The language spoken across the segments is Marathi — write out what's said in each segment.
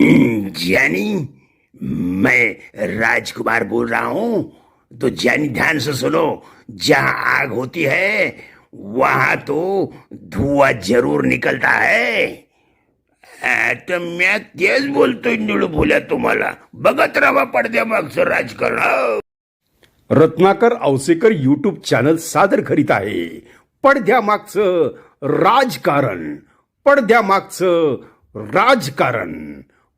ज्ञानी मैं राजकुमार बोल रहा हूं तो ज्ञानी ध्यान से सुनो जहां आग होती है वहां तो धुआं जरूर निकलता है। आ, तर म्या तेच बोलतोय निळू बोल्या तुम्हाला। बघत राहा पडद्या मागचं राजकारण। रत्नाकर औसेकर युट्यूब चॅनल सादर करीत आहे. पडद्यामागचं राजकारण. पडद्यामागचं राजकारण.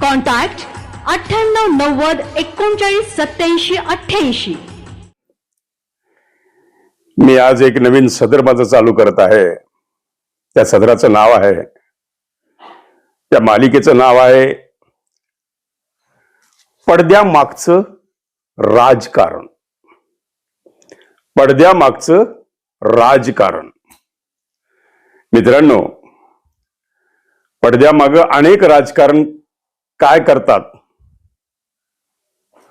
कॉन्टॅक्ट अठ्ठ्याण्णव नव्वद एकोणचाळीस सत्याऐंशी अठ्ठ्याऐंशी. मी आज एक नवीन सदर माझं चालू करत आहे. त्या सदराचं नाव आहे. त्या मालिकेचं नाव आहे पडद्यामागचं राजकारण. पडद्यामागचं राजकारण. मित्रांनो पडद्यामाग अनेक राजकारण काय करतात?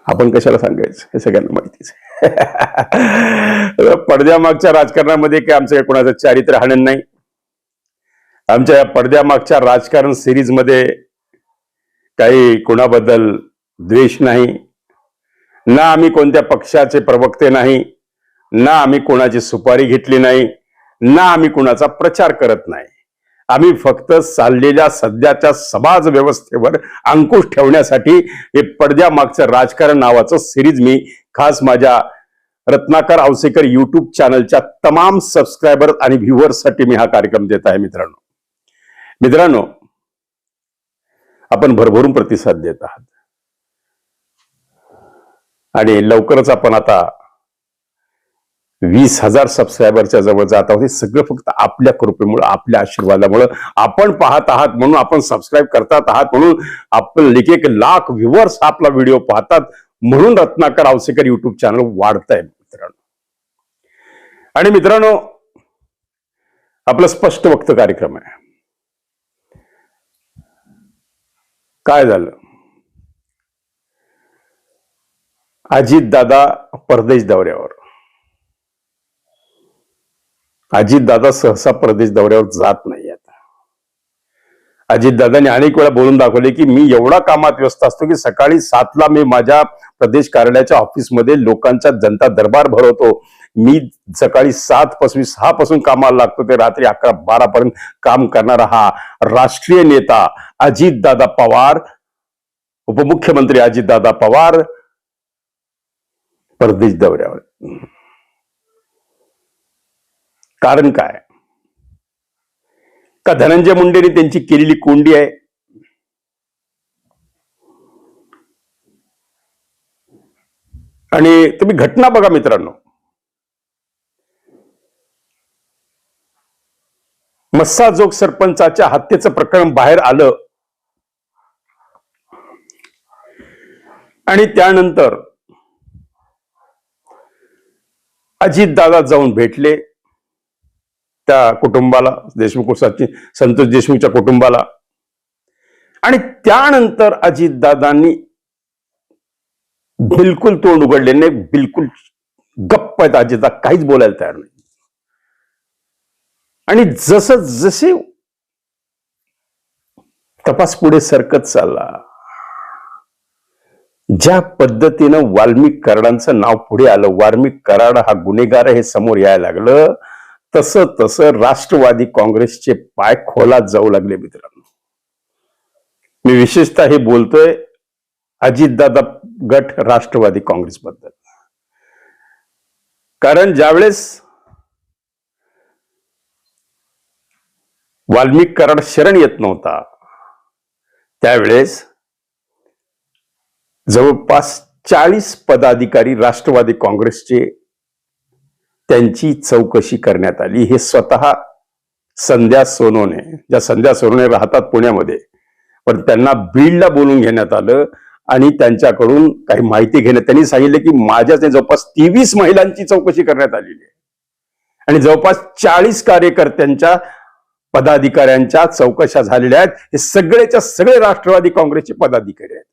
आपण कशाला सांगायचं? हे सगळ्यांना माहितीच पडद्यामागच्या राजकारणामध्ये काय आमचं काही कोणाचं चारित्र्य हनन नाही. आमच्या या पडद्यामागच्या राजकारण सिरीजमध्ये काही कोणाबद्दल द्वेष नाही. ना आम्ही कोणत्या पक्षाचे प्रवक्ते नाही. ना आम्ही कोणाची सुपारी घेतली नाही. ना आम्ही कोणाचा प्रचार करत नाही. आम्ही फक्त चाललेल्या सध्याच्या समाज व्यवस्थेवर अंकुश ठेवण्यासाठी हे पडद्यामागचं राजकारण नावाचं सिरीज मी खास माझ्या रत्नाकर आवसेकर युट्यूब चॅनलच्या तमाम सबस्क्रायबर आणि व्ह्युअर्ससाठी मी हा कार्यक्रम देत आहे मित्रांनो. मित्रांनो आपण भरभरून प्रतिसाद देत आहात. आणि लवकरच आपण आता वीस हजार सबस्क्रायबरच्या जवळ जात आहोत. हे सगळं फक्त आपल्या कृपेमुळे आपल्या आशीर्वादामुळे आपण पाहत आहात म्हणून आपण सबस्क्राईब करतात आहात म्हणून आपण एक एक लाख व्ह्युअर्स आपला व्हिडिओ पाहतात म्हणून रत्नाकर आवसेकर युट्यूब चॅनल वाढत आहे मित्रांनो. आणि मित्रांनो आपलं स्पष्ट वक्त कार्यक्रम आहे. काय झालं? अजित दादा परदेश दौऱ्यावर. अजितदादा सहसा परदेश दौऱ्यावर जात नाही आता. अजितदादाने अनेक वेळा बोलून दाखवले की मी एवढा कामात व्यस्त असतो की सकाळी सातला मी माझ्या प्रदेश कार्यालयाच्या ऑफिसमध्ये लोकांचा जनता दरबार भरवतो. मी सकाळी सात पासून सहा पासून कामाला लागतो. ते रात्री अकरा बारा पर्यंत काम करणारा हा राष्ट्रीय नेता अजितदादा पवार उपमुख्यमंत्री अजितदादा पवार परदेश दौऱ्यावर. कारण काय? का धनंजय मुंडेने त्यांची केलेली कोंडी आहे? आणि तुम्ही घटना बघा मित्रांनो. मस्साजोग सरपंचाच्या हत्येचं प्रकरण बाहेर आलं. आणि त्यानंतर अजित दादा जाऊन भेटले. त्या कुटुंबाला देशमुख संतोष देशमुखच्या कुटुंबाला. आणि त्यानंतर अजितदादांनी बिलकुल तोंड उघडले नाही बिलकुल गप्प आहेत अजितदा काहीच बोलायला तयार नाही. आणि जसं जसे तपास पुढे सरकत चालला ज्या पद्धतीनं वाल्मिक कराडांचं नाव पुढे आलं वाल्मिक कराड हा गुन्हेगार हे समोर यायला लागलं तसं तसं राष्ट्रवादी काँग्रेसचे पाय खोलात जाऊ लागले मित्रांनो. मी विशेषतः हे बोलतोय अजितदादा गट राष्ट्रवादी काँग्रेसबद्दल. कारण ज्यावेळेस वाल्मिक कराड शरण येत नव्हता त्यावेळेस जवळपास चाळीस पदाधिकारी राष्ट्रवादी काँग्रेसचे त्यांची चौकशी करण्यात आली. हे स्वतः संध्या सोनोने ज्या संध्या सोनोने राहतात पुण्यामध्ये पण त्यांना बीडला बोलून घेण्यात आलं आणि त्यांच्याकडून काही माहिती घेण्यात त्यांनी सांगितलं की माझ्याच जवळपास तेवीस महिलांची चौकशी करण्यात आलेली आहे. आणि जवळपास चाळीस कार्यकर्त्यांच्या पदाधिकाऱ्यांच्या चौकशा झालेल्या आहेत. हे सगळेच्या सगळे राष्ट्रवादी काँग्रेसचे पदाधिकारी आहेत.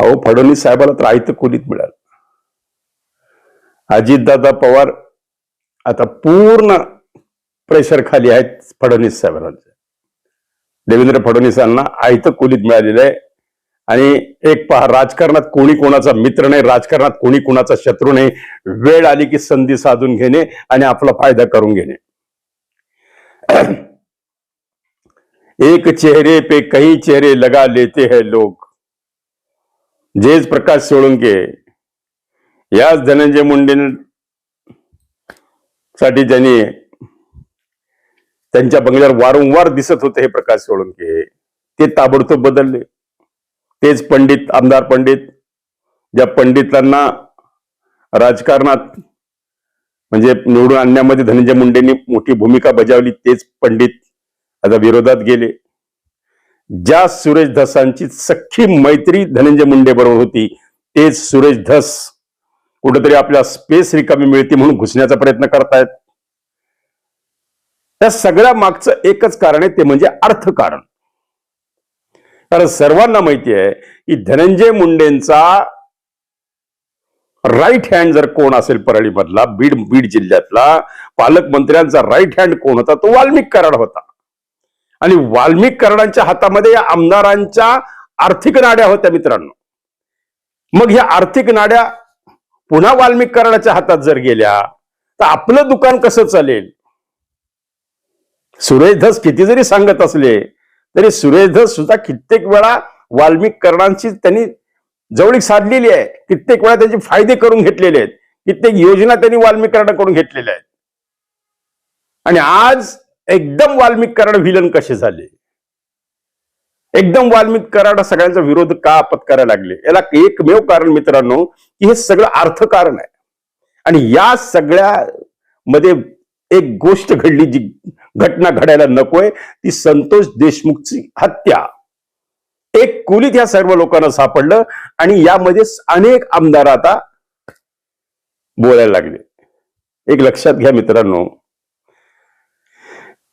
अहो फडणवीस साहेबाला तर आयत खोलीत मिळालं अजितदादा पवार आता पूर्ण प्रेशर खाली आहेत फडणवीस साहेबांचे. देवेंद्र फडणवीसांना आयत खोलीत मिळालेलं आहे. आणि एक पहा राजकारणात कोणी कोणाचा मित्र नाही राजकारणात कोणी कोणाचा शत्रू नाही. वेळ आली की संधी साधून घेणे आणि आपला फायदा करून घेणे. एक चेहरे पे कई चेहरे लगा लेते हैं लोग. जेज प्रकाश सोळंके याच धनंजय मुंडे साठी ज्यांनी त्यांच्या बंगल्यावर वारंवार दिसत होते हे प्रकाश सोळंके ते ताबडतोब बदलले. तेच पंडित आमदार पंडित ज्या पंडितांना राजकारणात म्हणजे निवडून आणण्यामध्ये धनंजय मुंडेंनी मोठी भूमिका बजावली तेच पंडित आता विरोधात गेले. ज्या सुरेश धसांची सख्खी मैत्री धनंजय मुंडे बरोबर होती तेच सुरेश धस कुठेतरी आपल्या स्पेस रिकामी मिळते म्हणून घुसण्याचा प्रयत्न करतायत. त्या सगळ्या मागचं एकच कारण आहे ते म्हणजे अर्थकारण कारण. सर्वांना माहिती आहे की धनंजय मुंडेंचा राईट हँड जर कोण असेल परळीमधला बीड बीड जिल्ह्यातला पालकमंत्र्यांचा राईट हँड कोण होता तो वाल्मिक कराड होता. आणि वाल्मिक कराडांच्या हातामध्ये या आमदारांच्या आर्थिक नाड्या होत्या मित्रांनो. मग ह्या आर्थिक नाड्या पुन्हा वाल्मिक कराडाच्या हातात जर गेल्या तर आपलं दुकान कसं चालेल? सुरेश धस किती जरी सांगत असले तरी सुरेश धस सुद्धा कित्येक वेळा वाल्मिक करणांची त्यांनी जवळीक साधलेली आहे. कित्येक वेळा त्यांचे फायदे करून घेतलेले आहेत. कित्येक योजना त्यांनी वाल्मिक करून घेतलेल्या आहेत. आणि आज एकदम वाल्मिक कराड व्हिलन कसे झाले? एकदम वाल्मिक कराड सगळ्यांचा विरोध का पत्करायला लागले? याला एकमेव कारण मित्रांनो की हे सगळं अर्थकारण आहे. आणि या सगळ्या मध्ये एक गोष्ट घडली जी घटना घडायला नकोय ती संतोष देशमुखची हत्या. एक कुलीत या सर्व लोकांना सापडलं आणि यामध्ये अनेक आमदार आता बोलायला लागले. एक लक्षात घ्या मित्रांनो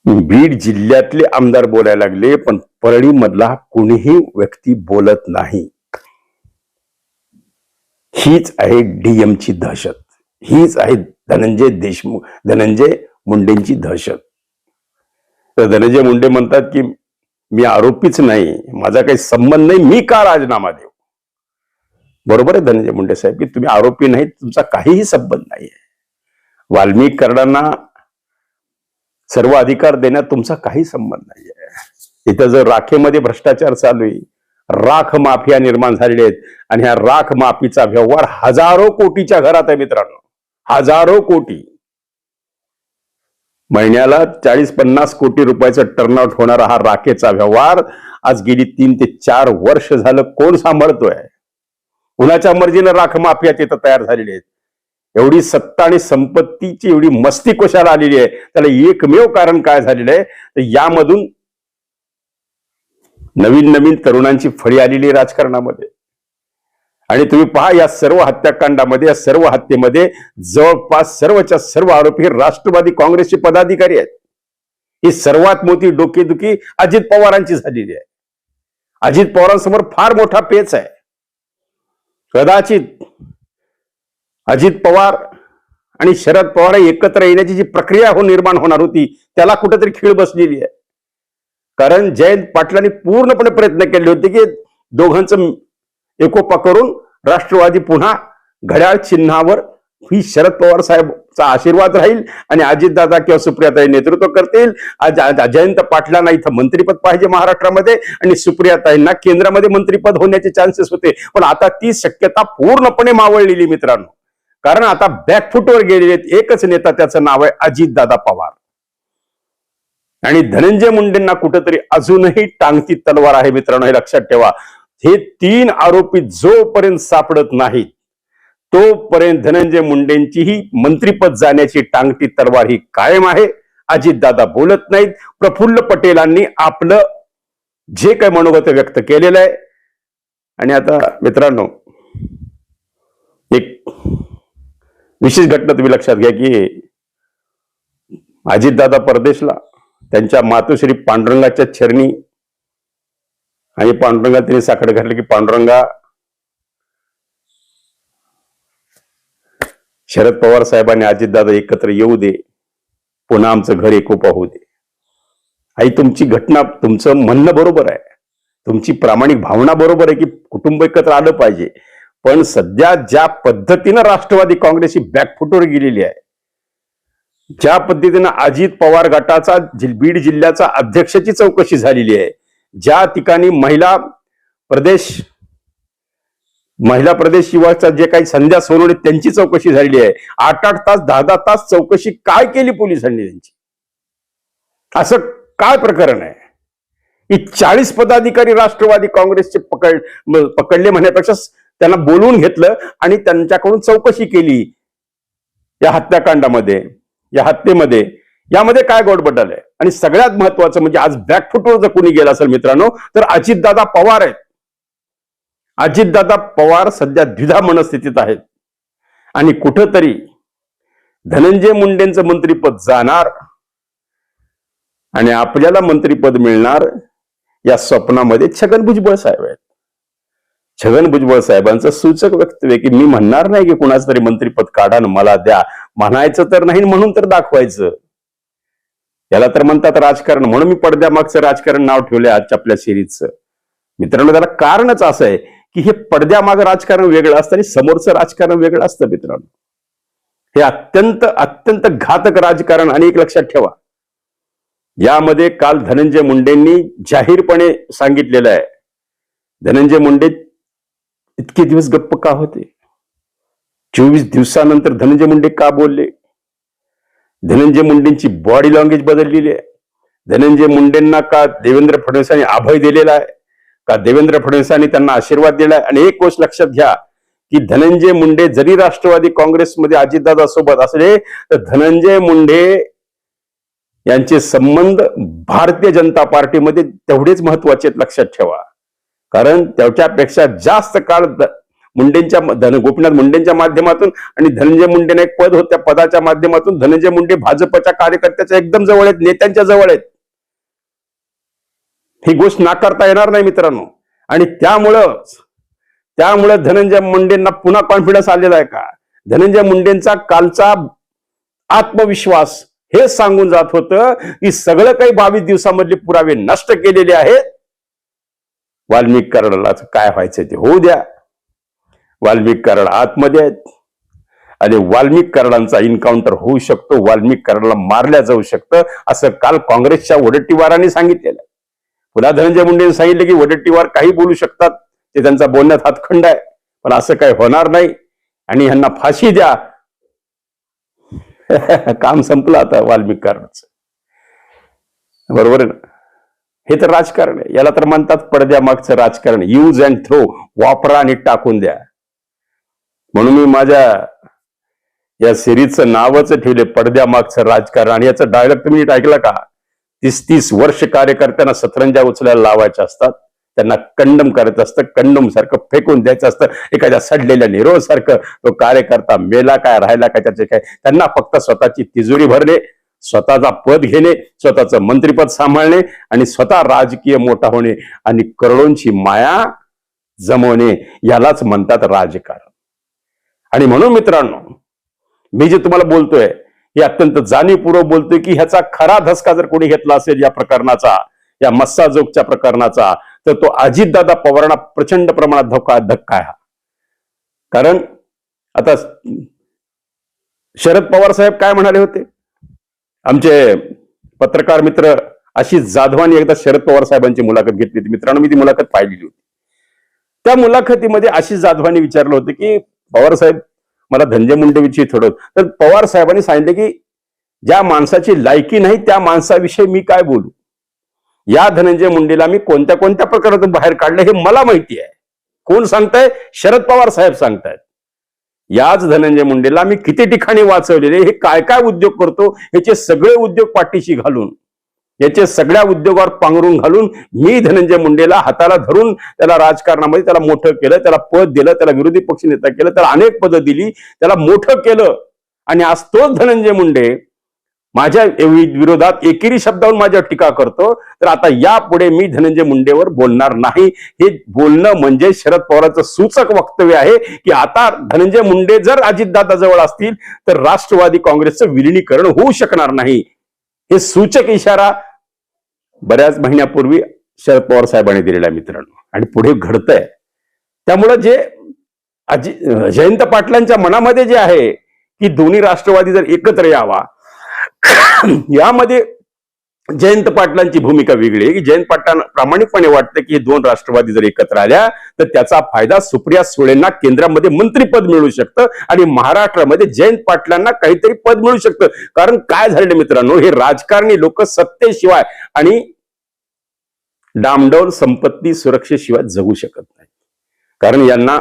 बीड जिल्ह्यातले आमदार बोलायला लागले पण परळी मधला कुणीही व्यक्ती बोलत नाही. हीच आहे डीएमची दहशत. हीच आहे धनंजय देशमुख धनंजय मुंडेंची दहशत. तर धनंजय मुंडे म्हणतात की मी आरोपीच नाही माझा काही संबंध नाही मी का राजीनामा देऊ? बरोबर आहे धनंजय मुंडे साहेब की तुम्ही आरोपी नाही तुमचा काहीही संबंध नाही आहे वाल्मिक करणांना सर्व अधिकार देण्यात तुमचा काही संबंध नाही आहे इथं जर राखेमध्ये भ्रष्टाचार चालू आहे राख माफिया निर्माण झालेले आहेत आणि ह्या राख माफीचा व्यवहार हजारो कोटीच्या घरात आहे मित्रांनो. हजारो कोटी. महिन्याला चाळीस पन्नास कोटी रुपयाचा टर्नआउट होणारा हा राखेचा व्यवहार आज गेली तीन ते चार वर्ष झालं कोण सांभाळतोय? कुणाच्या मर्जीनं राख माफिया तिथं तयार झालेले आहेत? एवढी सत्ता आणि संपत्तीची एवढी मस्ती कशाला आलेली आहे त्याला एकमेव कारण काय झालेलं आहे? तर यामधून नवीन नवीन तरुणांची फळी आलेली आहे राजकारणामध्ये. आणि तुम्ही पहा या सर्व हत्याकांडामध्ये या सर्व हत्येमध्ये जवळपास सर्वच्या सर्व आरोपी हे राष्ट्रवादी काँग्रेसचे पदाधिकारी आहेत. ही सर्वात मोठी डोकेदुखी अजित पवारांची झालेली आहे. अजित पवारांसमोर फार मोठा पेच आहे. कदाचित अजित पवार आणि शरद पवार एकत्र येण्याची जी प्रक्रिया हो निर्माण होणार होती त्याला कुठेतरी खीळ बसलेली आहे. कारण जयंत पाटलांनी पूर्णपणे प्रयत्न केले होते की दोघांचं एकोपा करून राष्ट्रवादी पुन्हा घड्याळ चिन्हावर ही शरद पवार साहेबचा आशीर्वाद राहील आणि अजितदादा किंवा सुप्रियाताई नेतृत्व करतील. आज आज जयंत पाटलांना इथं मंत्रीपद पाहिजे महाराष्ट्रामध्ये आणि सुप्रियाताईंना केंद्रामध्ये मंत्रीपद होण्याचे चान्सेस होते. पण आता ती शक्यता पूर्णपणे मावळलेली मित्रांनो. कारण आता बॅकफुटवर गेलेले एकच नेता त्याचं नाव आहे अजितदादा पवार. आणि धनंजय मुंडेंना कुठेतरी अजूनही टांगती तलवार आहे मित्रांनो हे लक्षात ठेवा. हे तीन आरोपी जोपर्यंत सापडत नाहीत तोपर्यंत धनंजय मुंडेंचीही मंत्रीपद जाण्याची टांगती तलवार ही कायम आहे. अजितदादा बोलत नाहीत. प्रफुल्ल पटेलांनी आपलं जे काही मनोगत व्यक्त केलेलं आहे. आणि आता मित्रांनो विशेष घटना तुम्ही लक्षात घ्या की अजितदादा परदेशला त्यांच्या मातोश्री पांडुरंगाच्या छरणी आणि पांडुरंगा त्यांनी साखर घातली की पांडुरंगा शरद पवार साहेबांनी अजितदादा एकत्र येऊ दे पुन्हा आमचं घर एकोपा होऊ दे. आई तुमची घटना तुमचं म्हणणं बरोबर आहे. तुमची प्रामाणिक भावना बरोबर आहे की कुटुंब एकत्र आलं पाहिजे. पण सध्या ज्या पद्धतीनं राष्ट्रवादी काँग्रेस ही बॅकफुटवर गेलेली आहे ज्या पद्धतीनं अजित पवार गटाचा बीड जिल्ह्याचा अध्यक्षाची चौकशी झालेली आहे ज्या ठिकाणी महिला प्रदेश महिला प्रदेश युवाचा जे काही संध्या सोनवणे त्यांची चौकशी झालेली आहे. आठ आठ तास दहा दहा तास चौकशी काय केली पोलिसांनी त्यांची असं काय प्रकरण आहे? की चाळीस पदाधिकारी राष्ट्रवादी काँग्रेसचे पकड पकडले म्हणण्यापेक्षा त्यांना बोलवून घेतलं आणि त्यांच्याकडून चौकशी केली. या हत्याकांडामध्ये या हत्येमध्ये. यामध्ये काय गोडबड्डल आहे आणि सगळ्यात महत्वाचं म्हणजे आज बॅकफुटवर जर कोणी गेला असेल मित्रांनो तर अजितदादा पवार आहेत. अजितदादा पवार सध्या द्विधा मनस्थितीत आहेत. आणि कुठंतरी धनंजय मुंडेंचं मंत्रीपद जाणार आणि आपल्याला मंत्रीपद मिळणार या स्वप्नामध्ये छगन भुजबळ साहेब आहेत. छगन भुजबळ साहेबांचं सूचक वक्तव्य की मी म्हणणार नाही की कुणाचं तरी मंत्रीपद काढा मला द्या. म्हणायचं तर नाही म्हणून तर दाखवायचं. याला तर म्हणतात राजकारण म्हणून मी पडद्यामागचं राजकारण नाव ठेवलंय आजच्या आपल्या सिरीजचं मित्रांनो त्याला कारणच असं आहे की हे पडद्यामाग राजकारण वेगळं असतं आणि समोरचं राजकारण वेगळं असतं मित्रांनो. हे अत्यंत अत्यंत घातक राजकारण आणि एक लक्षात ठेवा. यामध्ये काल धनंजय मुंडेंनी जाहीरपणे सांगितलेलं आहे. धनंजय मुंडे इतके दिवस गप्प का होते? चोवीस दिवसानंतर धनंजय मुंडे का बोलले? धनंजय मुंडेंची बॉडी लँग्वेज बदललेली आहे. धनंजय मुंडेंना का देवेंद्र फडणवीसांनी अभय दिलेला आहे? का देवेंद्र फडणवीसांनी त्यांना आशीर्वाद दिलाय? आणि एक गोष्ट लक्षात घ्या की धनंजय मुंडे जरी राष्ट्रवादी काँग्रेसमध्ये अजितदादा सोबत असले तर धनंजय मुंडे यांचे संबंध भारतीय जनता पार्टीमध्ये तेवढेच महत्त्वाचे आहेत लक्षात ठेवा. कारण त्याच्यापेक्षा जास्त काळ मुंडेंच्या धन गोपीनाथ मुंडेंच्या माध्यमातून आणि धनंजय मुंडेने एक पद होत त्या पदाच्या माध्यमातून धनंजय मुंडे भाजपच्या कार्यकर्त्याच्या एकदम जवळ आहेत नेत्यांच्या जवळ आहेत. ही गोष्ट नाकारता येणार नाही मित्रांनो. आणि त्यामुळं त्यामुळे धनंजय मुंडेंना पुन्हा कॉन्फिडन्स आलेला आहे का? धनंजय मुंडेंचा कालचा आत्मविश्वास हे सांगून जात होतं की सगळं काही बावीस दिवसामधले पुरावे नष्ट केलेले आहेत. वाल्मिक कराडालाच काय व्हायचं ते होऊ द्या. वाल्मिक कराड आतमध्ये आहेत. आणि वाल्मिक कराडांचा इन्काउंटर होऊ शकतो वाल्मिक कराडाला मारल्या जाऊ शकतं असं काल काँग्रेसच्या वडट्टीवारांनी सांगितलेलं आहे. पुन्हा धनंजय मुंडेंनी सांगितलं की वडट्टीवार काही बोलू शकतात ते त्यांचा बोलण्यात हातखंड आहे. पण असं काही होणार नाही. आणि ह्यांना फाशी द्या. काम संपलं आता वाल्मिक कराडाचं बरोबर आहे ना? हे तर राजकारण आहे. याला तर म्हणतात पडद्यामागचं राजकारण. यूज अँड थ्रो वापरा आणि टाकून द्या. म्हणून मी माझ्या या सिरीजचं नावच ठेवले पडद्यामागचं राजकारण. आणि याचं डायलॉग तुम्ही ऐकला का? तीस तीस वर्ष कार्यकर्त्यांना सतरंजा उचलायला लावायच्या असतात. त्यांना कंडम करायचं असतं. कंडम सारखं फेकून द्यायचं असतं. एखाद्या सडलेल्या निरोध सारखं. तो कार्यकर्ता मेला काय राहिला काय त्याचे काय? त्यांना फक्त स्वतःची तिजोरी भरणे. स्वतःचा पद घेणे स्वतःचं मंत्रीपद सांभाळणे आणि स्वतः राजकीय मोठा होणे आणि करोडोंची माया जमवणे यालाच म्हणतात राजकारण आणि म्हणून मित्रांनो मी जे तुम्हाला बोलतोय हे अत्यंत जाणीवपूर्वक बोलतोय की ह्याचा खरा धसका जर कोणी घेतला असेल या प्रकरणाचा या मस्साजोगच्या प्रकरणाचा तर तो अजितदादा पवारांना प्रचंड प्रमाणात धोका धक्का हा. कारण आता शरद पवार साहेब काय म्हणाले होते आमचे पत्रकार मित्र अशी जाधवांनी एकदा शरद पवार साहेबांची मुलाखत घेतली होती. मित्रांनो मी ती मुलाखत पाहिलेली होती. त्या मुलाखतीमध्ये आशिष जाधवांनी विचारलं होतं की पवार साहेब मला धनंजय मुंडेविषयी थोडं तर पवार साहेबांनी सांगितलं की ज्या माणसाची लायकी नाही त्या माणसाविषयी मी काय बोलू? या धनंजय मुंडेला मी कोणत्या कोणत्या प्रकारातून बाहेर काढलं हे मला माहिती आहे. कोण सांगताय? शरद पवार साहेब सांगतायत. याच धनंजय मुंडेला मी किती ठिकाणी वाचवलेले हे काय काय उद्योग करतो याचे सगळे उद्योग पाठीशी घालून याचे सगळ्या उद्योगावर पांघरून घालून मी धनंजय मुंडेला हाताला धरून त्याला राजकारणामध्ये त्याला मोठं केलं त्याला पद दिलं त्याला विरोधी पक्ष नेता केलं त्याला अनेक पदं दिली त्याला मोठं केलं. आणि आज तोच धनंजय मुंडे माझ्या विरोधात एकेरी शब्दावरून माझ्यावर टीका करतो. तर आता यापुढे मी धनंजय मुंडेवर बोलणार नाही. हे बोलणं म्हणजे शरद पवारांचं सूचक वक्तव्य आहे की आता धनंजय मुंडे जर अजितदादा जवळ असतील तर राष्ट्रवादी काँग्रेसचं विलिनीकरण होऊ शकणार नाही. हे सूचक इशारा बऱ्याच महिन्यापूर्वी शरद पवार साहेबांनी दिलेला मित्रांनो. आणि पुढे घडतंय. त्यामुळं जे अजित जयंत पाटलांच्या मनामध्ये जे आहे की दोन्ही राष्ट्रवादी जर एकत्र यावा यामध्ये जयंत पाटलांची भूमिका वेगळी आहे. की जयंत पाटलांना प्रामाणिकपणे वाटतं की हे दोन राष्ट्रवादी जर एकत्र आल्या तर त्याचा फायदा सुप्रिया सुळेंना केंद्रामध्ये मंत्रीपद मिळू शकतं आणि महाराष्ट्रामध्ये जयंत पाटलांना काहीतरी पद मिळू शकतं. कारण काय झालेलं मित्रांनो हे राजकारणी लोक सत्तेशिवाय आणि डामडौल संपत्ती सुरक्षेशिवाय जगू शकत नाही कारण यांना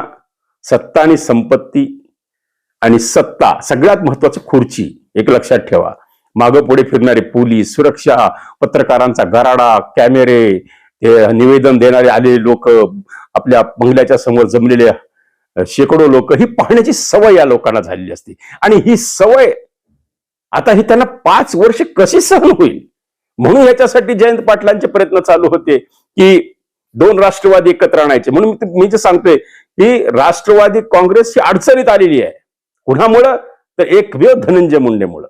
सत्ता आणि संपत्ती आणि सत्ता सगळ्यात महत्वाचं खुर्ची एक लक्षात ठेवा. मागं पुढे फिरणारे पोलीस सुरक्षा पत्रकारांचा गराडा कॅमेरे निवेदन देणारे आलेले लोक आपल्या बंगल्याच्या समोर जमलेले शेकडो लोक ही पाहण्याची सवय या लोकांना झालेली असते. आणि ही सवय आता ही त्यांना पाच वर्ष कशी सहन होईल? म्हणून याच्यासाठी जयंत पाटलांचे प्रयत्न चालू होते की दोन राष्ट्रवादी एकत्र आणायचे. म्हणून मी- मी जे सांगतोय की राष्ट्रवादी काँग्रेस ही अडचणीत आलेली आहे. कुणामुळं? तर एक वेळ धनंजय मुंडेमुळं.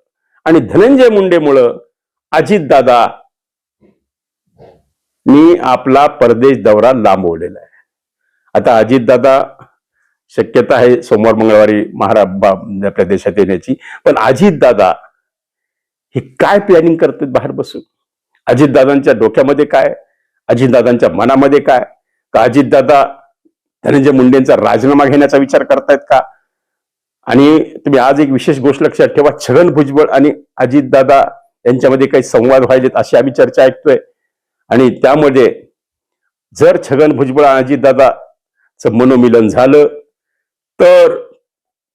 आणि धनंजय मुंडेमुळं अजितदादा मी आपला परदेश दौरा लांबवलेला आहे. आता अजितदादा शक्यता आहे सोमवार मंगळवारी महारा प्रदेशात आपल्या देशात येण्याची. पण अजितदादा हे काय प्लॅनिंग करतात बाहेर बसून? अजितदादांच्या डोक्यामध्ये काय? अजितदादांच्या मनामध्ये काय? का अजितदादा धनंजय मुंडेंचा राजीनामा घेण्याचा विचार करतायत का? आणि तुम्ही आज एक विशेष गोष्ट लक्षात ठेवा छगन भुजबळ आणि अजितदादा यांच्यामध्ये काही संवाद व्हायलेत अशी आम्ही चर्चा ऐकतोय. आणि त्यामध्ये जर छगन भुजबळ आणि अजितदादाचं मनोमिलन झालं तर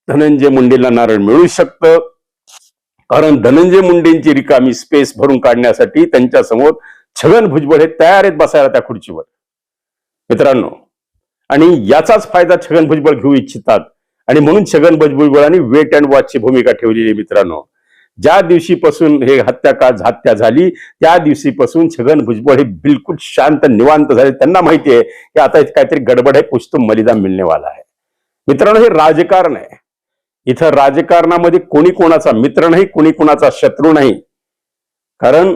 धनंजय मुंडेला नारळ मिळू शकतं. कारण धनंजय मुंडेंची रिकामी स्पेस भरून काढण्यासाठी त्यांच्यासमोर छगन भुजबळ हे तयार आहेत बसायला त्या खुर्चीवर. मित्रांनो आणि याचाच फायदा छगन भुजबळ घेऊ इच्छितात. आणि म्हणून छगन भुजबळांनी वेट अँड वॉचची भूमिका ठेवलेली आहे मित्रांनो. ज्या दिवशीपासून हे हत्याकाज हत्या झाली त्या दिवशीपासून छगन भुजबळ हे बिलकुल शांत निवांत झाले. त्यांना माहिती आहे की आता काहीतरी गडबड आहे पुस्तक मलिदा मिळणेवाला आहे. मित्रांनो हे राजकारण आहे. इथं राजकारणामध्ये कोणी कोणाचा मित्र नाही कोणी कोणाचा शत्रू नाही. कारण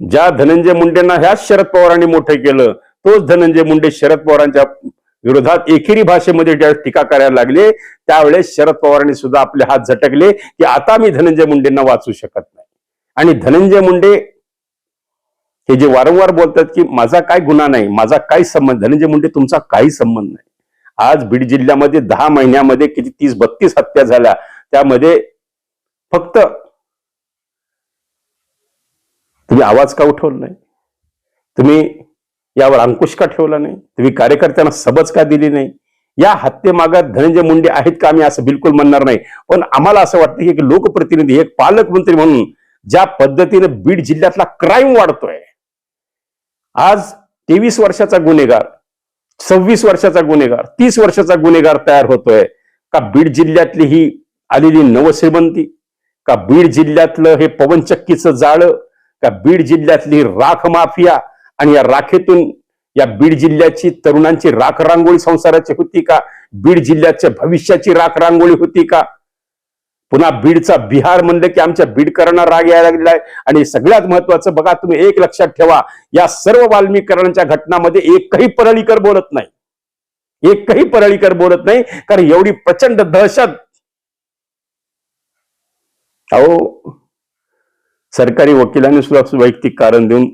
ज्या धनंजय मुंडेंना ह्याच शरद पवारांनी मोठे केलं तोच धनंजय मुंडे शरद पवारांच्या विरोधात एकेरी भाषेमध्ये ज्यावेळेस टीका करायला लागले त्यावेळेस शरद पवारांनी सुद्धा आपले हात झटकले की आता मी धनंजय मुंडेंना वाचू शकत नाही. आणि धनंजय मुंडे हे जे वारंवार बोलतात की माझा काय गुन्हा नाही माझा काही संबंध धनंजय मुंडे तुमचा काही संबंध नाही. आज बीड जिल्ह्यामध्ये दहा महिन्यामध्ये किती तीस बत्तीस हत्या झाल्या त्यामध्ये फक्त तुम्ही आवाज का उठवला नाही? तुम्ही यावर अंकुश का ठेवला नाही? तुम्ही कार्यकर्त्यांना सबज का दिली नाही? या हत्येमागात धनंजय मुंडे आहेत का? आम्ही असं बिलकुल म्हणणार नाही. पण आम्हाला असं वाटतं की एक लोकप्रतिनिधी एक पालकमंत्री म्हणून ज्या पद्धतीने बीड जिल्ह्यातला क्राईम वाढतोय आज तेवीस वर्षाचा गुन्हेगार सव्वीस वर्षाचा गुन्हेगार तीस वर्षाचा गुन्हेगार तयार होतोय. का बीड जिल्ह्यातली ही आलेली नवश्रीमंती? का बीड जिल्ह्यातलं हे पवनचक्कीचं जाळं? का बीड जिल्ह्यातली राख माफिया? आणि या राखेतून या बीड जिल्ह्याची तरुणांची राख रांगोळी संसाराची होती का? बीड जिल्ह्याच्या भविष्याची राख रांगोळी होती का? पुन्हा बीडचा बिहार म्हणलं की आमच्या बीडकरांना राग यायला लागलेला आहे. आणि सगळ्यात महत्वाचं बघा तुम्ही एक लक्षात ठेवा या सर्व वाल्मीकरणाच्या घटनामध्ये एकही परळीकर बोलत नाही. एकही परळीकर बोलत नाही कारण एवढी प्रचंड दहशत. अहो सरकारी वकिलांनी सुद्धा वैयक्तिक कारण देऊन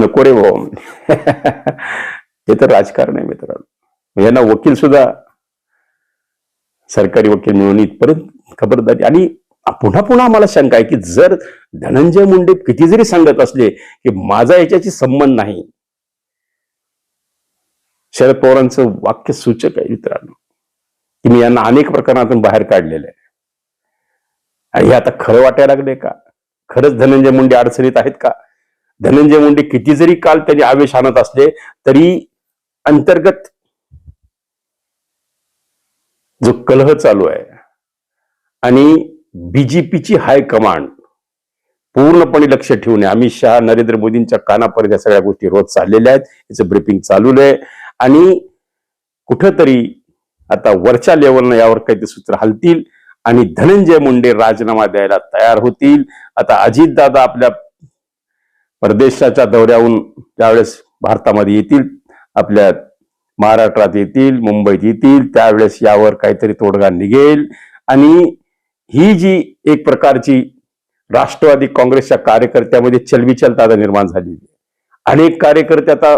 नको रे भाऊ हे तर राजकारण आहे मित्रांनो. यांना वकील सुद्धा सरकारी वकील मिळून इथपर्यंत खबरदारी. आणि पुन्हा पुन्हा आम्हाला शंका आहे की जर धनंजय मुंडे किती जरी सांगत असले की माझा याच्याशी संबंध नाही. शरद पवारांचं वाक्य सूचक आहे मित्रांनो. की मी यांना अनेक प्रकरणातून बाहेर काढलेलं आहे. आणि हे आता खरं वाटायला लागले का? खरंच धनंजय मुंडे अडचणीत आहेत का? धनंजय मुंडे किती जरी काल त्यांनी आवेश आणत असले तरी अंतर्गत जो कलह चालू आहे आणि बीजेपीची हायकमांड पूर्णपणे लक्ष ठेवून अमित शहा नरेंद्र मोदींच्या कानापर्यंत या सगळ्या गोष्टी रोज चाललेल्या आहेत. याचं ब्रिफिंग चालू आहे. आणि कुठंतरी आता वरच्या लेवलनं यावर काहीतरी सूत्र हलतील आणि धनंजय मुंडे राजीनामा द्यायला तयार होतील. आता अजितदादा आपल्या परदेशाच्या दौऱ्याहून ज्यावेळेस भारतामध्ये येतील आपल्या महाराष्ट्रात येतील मुंबईत येतील त्यावेळेस यावर काहीतरी तोडगा निघेल. आणि ही जी एक प्रकारची राष्ट्रवादी काँग्रेसच्या कार्यकर्त्यामध्ये चलबिचलता आता निर्माण झालेली आहे. अनेक कार्यकर्ते आता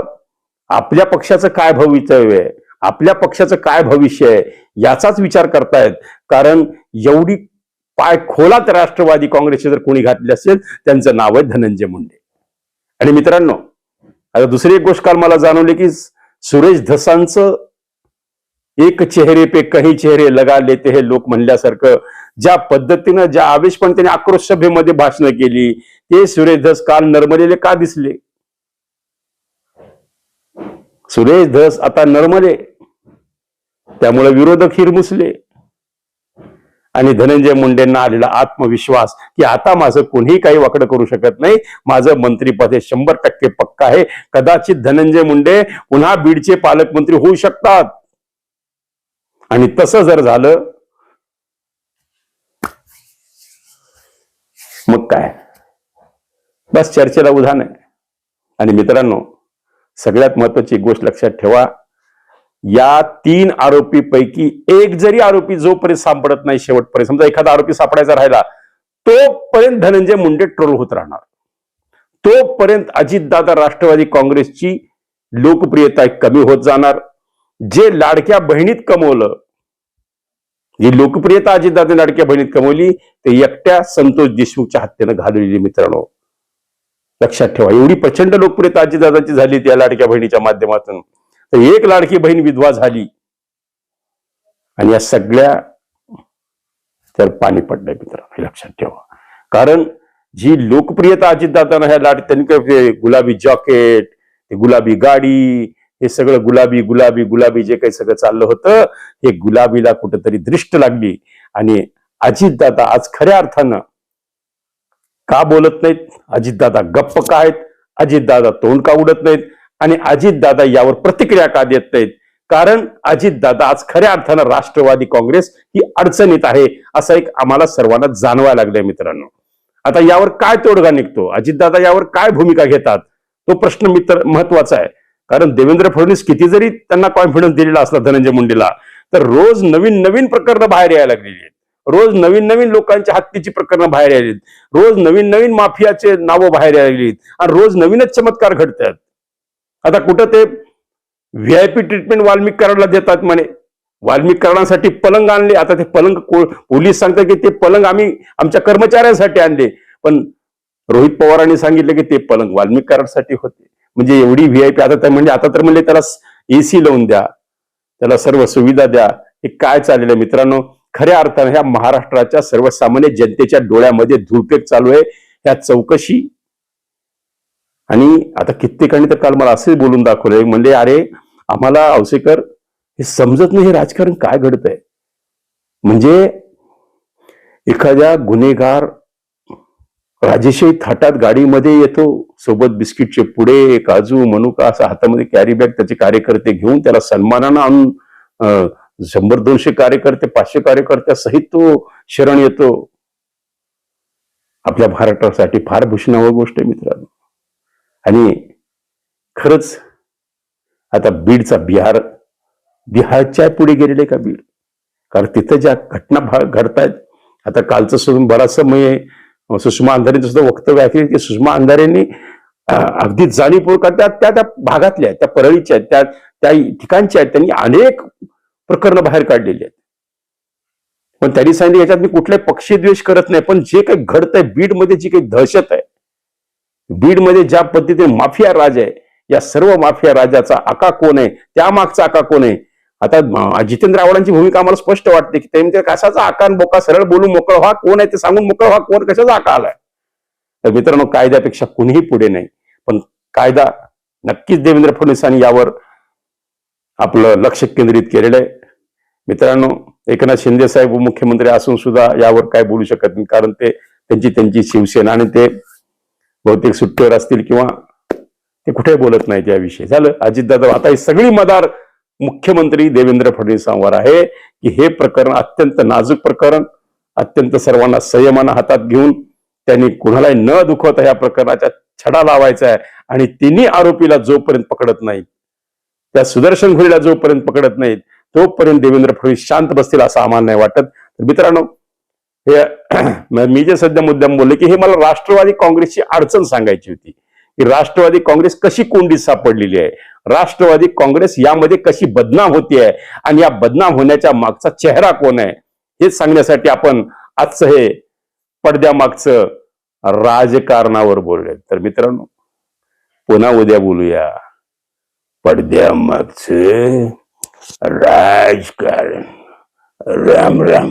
आपल्या पक्षाचं काय भवितव्य आहे? आपल्या पक्षाचं काय भविष्य आहे? याचाच विचार करतायत. कारण एवढी पाय खोलात राष्ट्रवादी काँग्रेसचे जर कोणी घातले असेल त्यांचं नाव आहे धनंजय मुंडे. आणि मित्रांनो आता दुसरी एक गोष्ट काल मला जाणवली की सुरेश धसांचं एक चेहरे पे काही चेहरे लगा लेते हे लोक म्हणल्यासारखं ज्या पद्धतीनं ज्या आवेश पण त्यांनी आक्रोश सभेमध्ये भाषणं केली ते सुरेश धस काल नर्मलेले का दिसले? सुरेश धस आता नर्मले त्यामुळे विरोधक हिरमुसले. आणि धनंजय मुंडेंना आलेला आत्मविश्वास की आता माझं कोणीही काही वाकडं करू शकत नाही. माझं मंत्रीपद हे शंभर टक्के पक्का आहे. कदाचित धनंजय मुंडे पुन्हा बीडचे पालकमंत्री होऊ शकतात. आणि तसं जर झालं मग काय? बस चर्चेला उधाण आहे. आणि मित्रांनो सगळ्यात महत्वाची गोष्ट लक्षात ठेवा. या तीन आरोपी पैकी एक जरी आरोपी जोपर्यंत सापडत नाही शेवटपर्यंत समजा एखादा आरोपी सापडायचा राहिला तोपर्यंत धनंजय मुंडे ट्रोल होत राहणार. तोपर्यंत अजितदादा राष्ट्रवादी काँग्रेसची लोकप्रियता कमी होत जाणार. जे लाडक्या बहिणीत कमवलं जी लोकप्रियता अजितदादा लाडक्या बहिणीत कमवली ते एकट्या संतोष देशमुखच्या हत्येनं घालवलेली मित्रांनो. लक्षात ठेवा एवढी प्रचंड लोकप्रियता अजितदादाची झाली त्या लाडक्या बहिणीच्या माध्यमातून. तर एक लाडकी बहीण विधवा झाली. आणि या सगळ्या तर पाणी पडलंय मित्रांनो हे लक्षात ठेवा. कारण जी लोकप्रियता अजितदादांना ह्या लाट त्यांनी गुलाबी जॉकेट ते गुलाबी गाडी हे सगळं गुलाबी गुलाबी गुलाबी जे काही सगळं चाललं होतं हे गुलाबीला कुठंतरी दृष्ट लागली. आणि अजितदादा आज खऱ्या अर्थानं का बोलत नाहीत? अजितदादा गप्प का आहेत? अजितदादा तोंड का उडत नाहीत? आणि अजितदादा यावर प्रतिक्रिया का देत नाहीत? कारण अजितदादा आज खऱ्या अर्थानं राष्ट्रवादी काँग्रेस ही अडचणीत आहे असा एक आम्हाला सर्वांना जाणवायला लागलंय मित्रांनो. आता यावर काय तोडगा निघतो? अजितदादा यावर काय भूमिका घेतात? तो प्रश्न मित्र महत्त्वाचा आहे. कारण देवेंद्र फडणवीस किती जरी त्यांना कॉन्फिडन्स दिलेला असला धनंजय मुंडेला तर रोज नवीन नवीन प्रकरणं बाहेर यायला लागलेली आहेत. रोज नवीन नवीन लोकांच्या हत्तीची प्रकरणं बाहेर आलीत रोज नवीन नवीन माफियाचे नावं बाहेर यायला आहेत आणि रोज नवीनच चमत्कार घडतात. आता कुठं ते व्हीआयपी ट्रीटमेंट वाल्मिक कराडला देतात म्हणे. वाल्मिक करण्यासाठी पलंग आणले. आता ते पलंग को- पोलीस सांगतात की ते पलंग आम्ही आमच्या कर्मचाऱ्यांसाठी आणले. पण रोहित पवारांनी सांगितलं की ते पलंग वाल्मिक कराडसाठी होते. म्हणजे एवढी व्हीआयपी आता तर म्हणजे आता तर म्हणजे त्याला एसी लावून द्या. त्याला सर्व सुविधा द्या. हे काय चाललेलं आहे मित्रांनो? खऱ्या अर्थानं ह्या महाराष्ट्राच्या सर्वसामान्य जनतेच्या डोळ्यामध्ये धुळपेक चालू आहे. ह्या चौकशी आणि आता कित्येकांनी तर काल मला असे बोलून दाखवलंय म्हणजे अरे आम्हाला अवसेकर हे समजत नाही हे राजकारण काय घडत आहे म्हणजे एखाद्या गुन्हेगार राजेशाही थाटात गाडीमध्ये येतो सोबत बिस्किटचे पुडे काजू मनुका असं हातामध्ये कॅरी बॅग त्याचे कार्यकर्ते घेऊन त्याला सन्मानानं आणून शंभर दोनशे कार्यकर्ते पाचशे कार्यकर्त्यासहित तो शरण येतो. आपल्या महाराष्ट्रासाठी फार भूषणावं गोष्ट आहे मित्रांनो. आणि खरंच आता बीडचा बिहार बिहारच्या पुढे गेलेले का बीड? कारण तिथं ज्या घटना घडतायत आता कालचं सोडून बराचसं मी सुषमा अंधारेंचं सुद्धा वक्तव्य ऐकले की सुषमा अंधारेंनी अगदी जाणीवपूर्वक त्या त्या त्या भागातल्या आहेत, त्या परळीच्या आहेत त्या त्या ठिकाणच्या आहेत त्यांनी अनेक प्रकरणं बाहेर काढलेली आहेत. पण त्यांनी सांगितलं याच्यात मी कुठलाही पक्षी द्वेष करत नाही पण जे काही घडतंय बीडमध्ये जी काही दहशत आहे बीडमध्ये ज्या पद्धतीने माफिया राज आहे या सर्व माफिया राजाचा आका कोण आहे त्यामागचा आका कोण आहे? आता जितेंद्र आव्हाडांची भूमिका आम्हाला स्पष्ट वाटते की ते कशाचा आकार बोका सरळ बोलून मोकळ व्हा कोण आहे ते सांगून मोकळ व्हा कोण कशाचा आका आलाय? तर मित्रांनो कायद्यापेक्षा कुणीही पुढे नाही. पण कायदा नक्कीच देवेंद्र फडणवीसांनी यावर आपलं लक्ष केंद्रित केलेलं आहे. मित्रांनो एकनाथ शिंदे साहेब मुख्यमंत्री असून सुद्धा यावर काय बोलू शकत नाही कारण ते त्यांची त्यांची शिवसेना आणि ते बहुतेक सुट्टीवर असतील किंवा ते कुठे बोलत नाहीत याविषयी. झालं. अजितदादा आता ही सगळी मदार मुख्यमंत्री देवेंद्र फडणवीसांवर आहे की हे प्रकरण अत्यंत नाजूक प्रकरण अत्यंत सर्वांना संयमानं हातात घेऊन त्यांनी कुणालाही न दुखवता या प्रकरणाचा छडा लावायचा आहे आणि तिन्ही आरोपीला जोपर्यंत पकडत नाहीत त्या सुदर्शन घोरीला जोपर्यंत पकडत नाहीत तोपर्यंत देवेंद्र फडणवीस शांत बसतील असं आम्हाला नाही वाटत. तर मित्रांनो हे मी जे सध्या मुद्दाम बोलले की हे मला राष्ट्रवादी काँग्रेसची अडचण सांगायची होती. की राष्ट्रवादी काँग्रेस कशी कोंडीत सापडलेली आहे? राष्ट्रवादी काँग्रेस यामध्ये कशी बदनाम होती आहे? आणि या बदनाम होण्याच्या मागचा चेहरा कोण आहे? हे सांगण्यासाठी आपण आजचं हे पडद्यामागचं राजकारणावर बोलले तर मित्रांनो पुन्हा उद्या बोलूया. पडद्यामागचं राजकारण. राम राम.